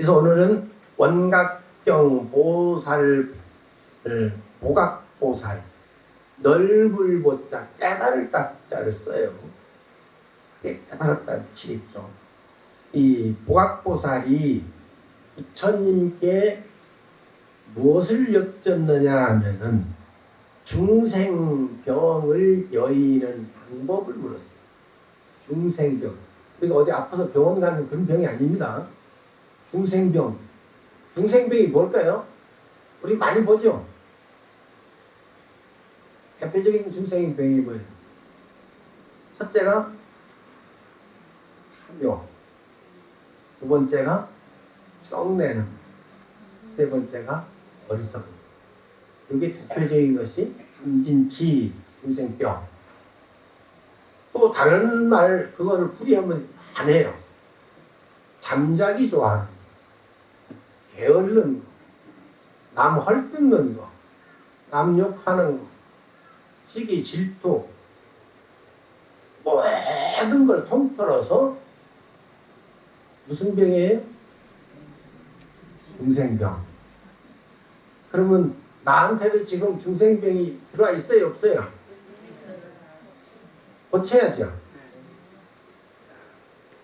그래서 오늘은 원각경 보살 보각보살 넓을 보자 깨달을 딱자를 써요. 깨달았다는 뜻이겠죠. 이 보각보살이 부처님께 무엇을 여쭙느냐 하면은 중생병을 여의는 방법을 물었어요. 중생병. 그러니까 어디 아파서 병원 가는 그런 병이 아닙니다. 중생병. 중생병이 뭘까요? 우리 많이 보죠? 대표적인 중생병이 뭐예요? 첫째가 탐욕. 두 번째가 썩내는. 세 번째가 어리석음. 이게 대표적인 것이 삼진치 중생병. 또 다른 말 그거를 풀이하면 안 해요. 잠자기 좋아하는 거, 게으른 거, 남 헐뜯는 거, 남 욕하는 거, 시기 질투, 모든 걸 통틀어서 무슨 병이에요? 중생병. 그러면 나한테도 지금 중생병이 들어와 있어요, 없어요? 고쳐야죠.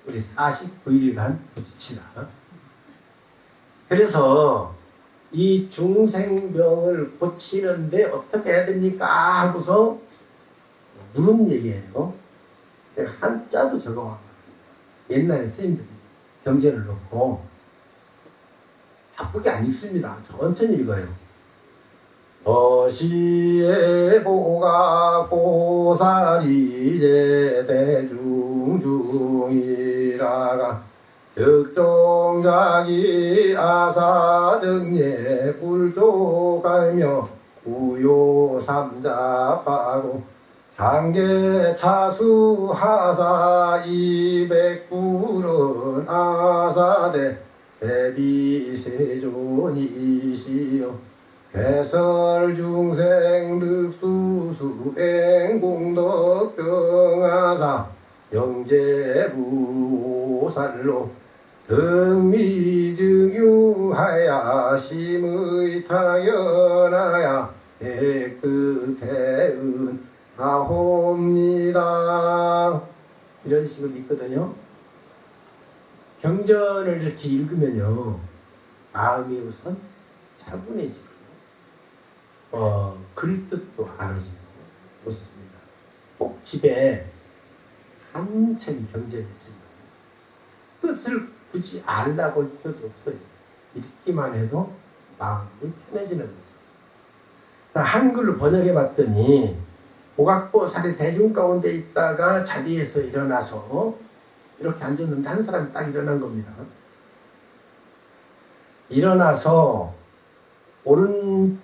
우리 49일간 고칩시다. 그래서 이 중생병을 고치는데 어떻게 해야 됩니까? 하고서 물은 얘기예요. 제가 한자도 적어왔습니다. 옛날에 선생님들이 경제를 놓고 바쁘게 안 읽습니다. 천천히 읽어요. 어시에 보가 보살이 제 대중중이라가 적종자기 아사정예 불조가며 우요삼잡하고 장계 차수하사 이백불은 아사대 대비세존이시여 개설중생 륵수수행 공덕병하사 영재부살로 등미증유하야 심의 타연하야 백극해은 하옵니다. 이런 식으로 있거든요. 경전을 이렇게 읽으면요 마음이 우선 차분해지고 어, 글뜻도 알아지고 좋습니다. 꼭 집에 한참 경전이 있습니다 뜻을 굳이 알라고 할 필요도 없어요. 읽기만 해도 마음이 편해지는 거죠. 자, 한글로 번역해 봤더니 오각보살이 대중 가운데 있다가 자리에서 일어나서 이렇게 앉았는데 한 사람이 딱 일어난 겁니다. 일어나서 오른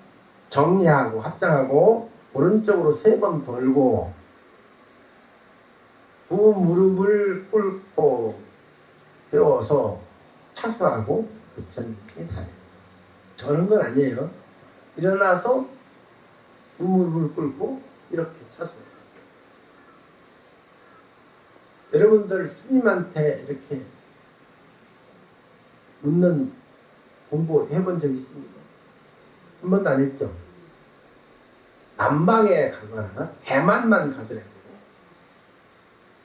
정리하고 합장하고 오른쪽으로 세 번 돌고 두 무릎을 꿇고 세워서 차수하고 부처님께 차려. 저런 건 아니에요. 일어나서 두 무릎을 꿇고 이렇게 차수. 여러분들 스님한테 이렇게 묻는 공부 해본 적 있습니까? 한 번도 안 했죠? 남방에 가거나 대만만 가더라도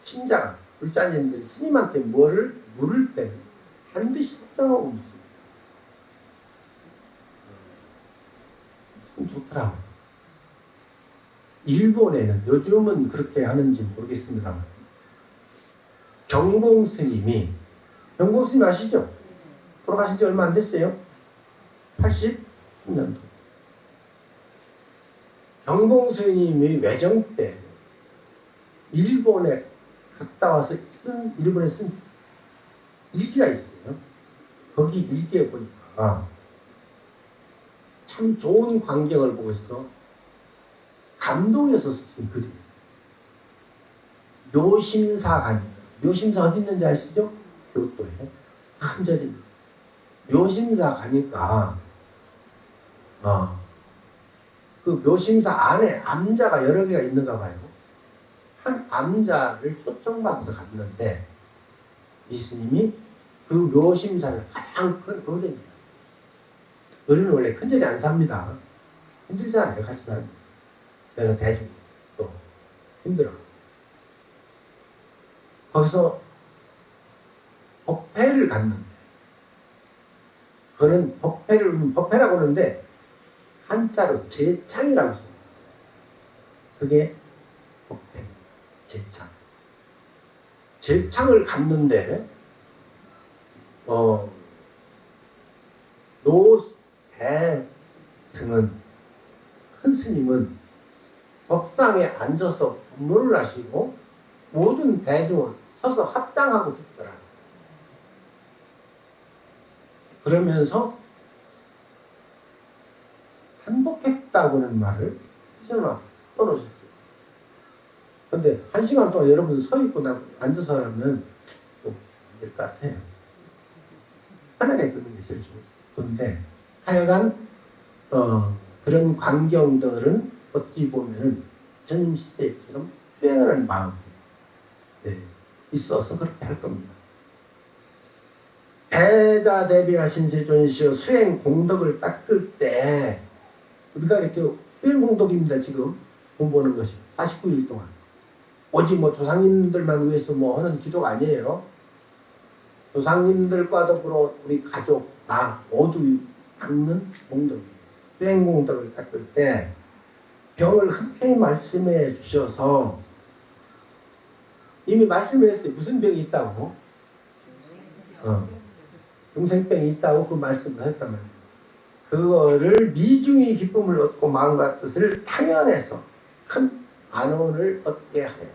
신자가 불자님들이 스님한테 뭐를 물을 때 반드시 합장하고 묻습니다. 참 좋더라고. 일본에는 요즘은 그렇게 하는지 모르겠습니다만 경봉 스님이 경봉 스님 아시죠? 돌아가신 지 얼마 안 됐어요. 83년도. 경봉 스님이 외정 때 일본에 갔다 와서 쓴 일본에 쓴 일기가 있어요. 거기 일기에 보니까 참 좋은 광경을 보고 있어 감동해서 쓴 글이에요. 묘심사가니까 묘심사 어디 있는지 아시죠? 교토에 한 절입니다. 묘심사 가니까 어, 그 묘심사 안에 암자가 여러 개가 있는가 봐요. 한 암자를 초청받아서 갔는데 이 스님이 그 묘심사는 가장 큰 어른이에요. 어른은 원래 큰절이 안 삽니다. 힘들잖아요, 같이 다니면. 내가 대중, 또, 힘들어. 거기서 법회를 갔는데, 그거는 법회를, 법회라고 하는데, 한자로 제창이라고 써요. 그게 법회, 제창. 제창을 갔는데, 어, 노대 등은 큰 스님은 법상에 앉아서 법문을 하시고 모든 대중은 서서 합장하고 듣더라. 그러면서 한복했다고는 말을 쓰셔놔 써놓으셨어요. 근데 한 시간 동안 여러분 서 있고 나 앉아서 하면 좀안될것 같아요. 편하게 듣는 게 제일 좋은데 하여간 어, 그런 광경들은 어찌 보면은 전 시대처럼 수행하는 마음이 네, 있어서 그렇게 할 겁니다. 배자 대비하신 세존시여 수행 공덕을 닦을 때 우리가 이렇게 수행 공덕입니다 지금 공부하는 것이 49일 동안 오직 뭐 조상님들만 위해서 뭐 하는 기도가 아니에요. 조상님들과 더불어 우리 가족 나 모두 닦는 공덕입니다. 수행 공덕을 닦을 때 병을 흔쾌히 말씀해 주셔서 이미 말씀했어요. 무슨 병이 있다고? 어. 중생병이 있다고 그 말씀을 했단 말이에요. 그거를 미중의 기쁨을 얻고 마음과 뜻을 당연해서 큰 안원을 얻게 하여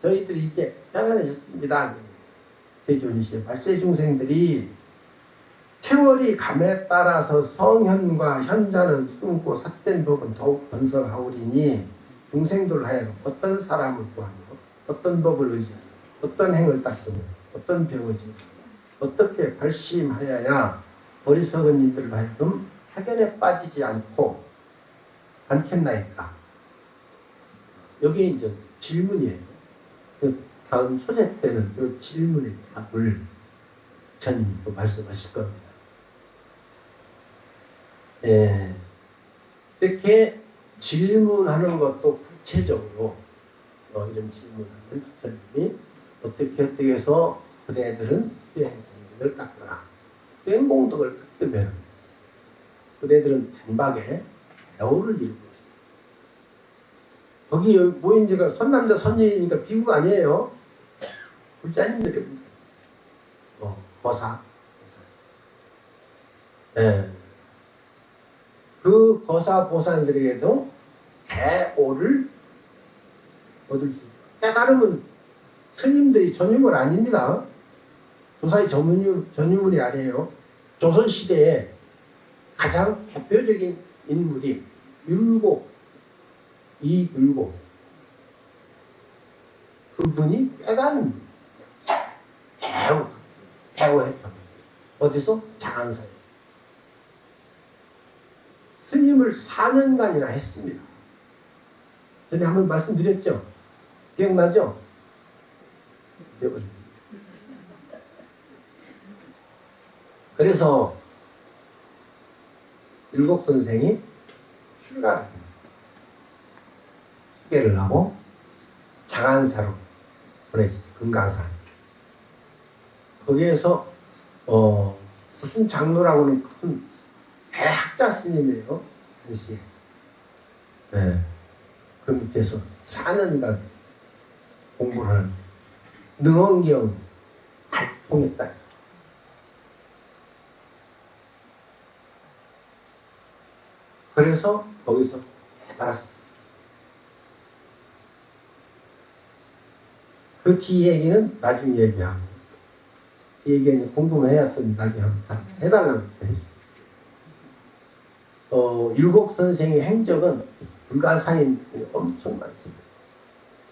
저희들이 이제 평안해졌습니다. 세존이시여 발세 중생들이 세월이 감에 따라서 성현과 현자는 숨고 삿된 법은 더욱 번성하오리니 중생들 하여금 어떤 사람을 구하며 어떤 법을 의지하며 어떤 행을 닦으며 어떤 병을 지며 어떻게 발심하여야 어리석은 이들 하여금 사견에 빠지지 않고 않겠나이까 여기 이제 질문이에요. 그 다음 초제 때는 이 질문의 답을 부처님이 또 말씀하실 겁니다. 예, 이렇게 질문하는 것도 구체적으로 어, 이런 질문하는 부처님이 어떻게 어떻게 해서 그대들은 수행 공덕을 닦거나 수행 공덕을 닦으면 그대들은 단박에 대우를 이루고. 거기 여기 모인 지가 선남자 선녀이니까 비구가 아니에요. 불자님들입니다. 어, 거사. 예. 그 거사 보살들에게도 대오를 얻을 수 있다. 깨달음은 스님들이 전유물 아닙니다. 조사의 전유, 전유물이 아니에요. 조선시대에 가장 대표적인 인물이 율곡, 이율곡. 그분이 깨달은 대우, 대우했던 어디서? 장안사에. 스님을 4년간이나 했습니다. 전에 한번 말씀드렸죠? 기억나죠? 그래서 일곱 선생이 출가를 수계를 하고 장안사로 보내지 금강산. 거기에서 어 무슨 장로라고는 큰 대학자 스님이에요 당시에. 네. 그 밑에서 4년간 공부를 하는 능원경 달통했다. 그래서 거기서 깨달았어. 그 뒤 얘기는 나중에 얘기하고, 이 얘기는 궁금해야 또 나중에 해달라고 해주죠. 어, 율곡 선생의 행적은 불가사인 엄청 많습니다.